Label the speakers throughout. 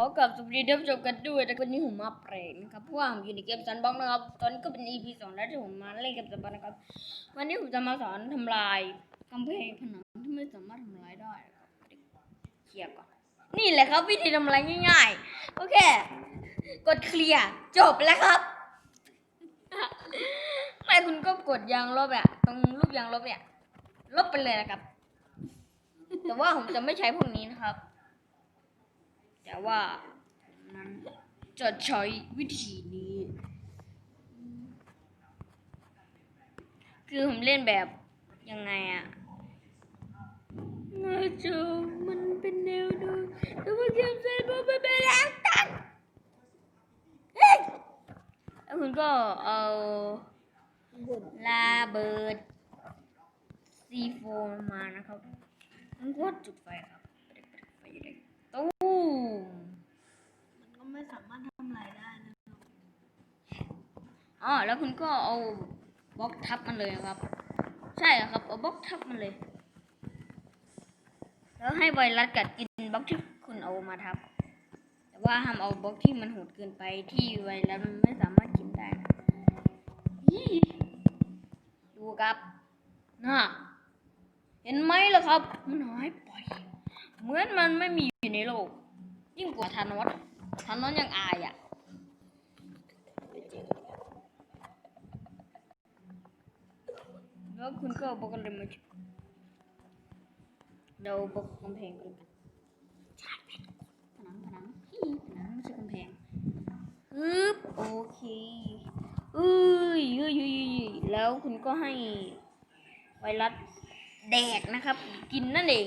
Speaker 1: ขอกับสวัสดีท่านผู้ชมกันด้วยแต่วันนี้ผมมาแปลกนะครับเพราะว่าผมอยู่ในเกมซันบ็อกนะครับ ตอนนี้ก็เป็น EP สองแล้วที่ผมมาเล่นเกมซันบ็อกนะครับ วันนี้ผมจะมาสอนทำลายกำแพงผนังที่ไม่สามารถทำลายได้ครับเคลียร์ก่อน นี่แหละครับวิธีทำลายง่ายๆ โอเค กดเคลียร์จบแล้วครับ ไม่คุณก็กดยางลบอะตรงรูปยางลบเนี่ยลบไปเลยนะครับ แต่ว่าผมจะไม่ใช้พวกนี้นะครับ แต่ว่ามนั้นจะใช้วิธีนี้ คือผมเล่นแบบยังไงอะน้าจอมันเป็นแนวดูแต่ว่าเกมเซนมันเป็นแนวตั้งเฮ้ยแล้วคุณก็เอาลาเบิดซีโฟมานะครับมันก็จุดไฟครับไฟเลยตู้ มั
Speaker 2: นก็ไม่สามารถทำลายได้นะ
Speaker 1: อ๋อแล้วคุณก็เอาบล็อกทับมันเลยนะครับ ใช่ครับเอาบล็อกทับมันเลย แล้วให้ไวรัสกัดกินบล็อกที่คุณเอามาทับ แต่ว่าห้ามเอาบล็อกที่มันโหดเกินไปที่ไวรัสมันไม่สามารถกินได้นะดูครับน่ะเห็นไหมล่ะครับ มันหายไป เหมือนมันไม่มีอยู่ในโลก ยิ่งกว่าธานอสธานอสยังอายอะแล้วคุณก็เอาบอกอะไรมาจุดเราบอกกำแพงกันชาร์จแบตผนังผนังฮีผนังไม่ใช่กำแพงฮึบโอเคอุ้ยอุ้ยอุ้ยอุ้ยแล้วคุณก็ให้ไวรัสแดกนะครับ กินนั่นเอง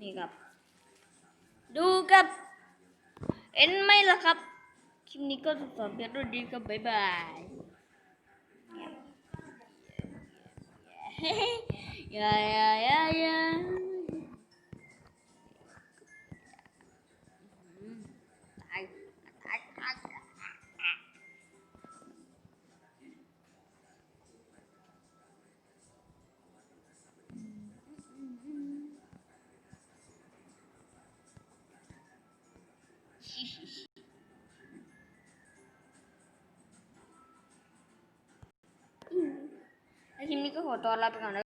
Speaker 1: นี่ครับ ดูกับเอ็นไม่ละครับ คลิปนี้ก็สอนเพียงเท่านี้ก็บ๊ายบาย yeah, yeah, yeah, yeah. อื แล้วค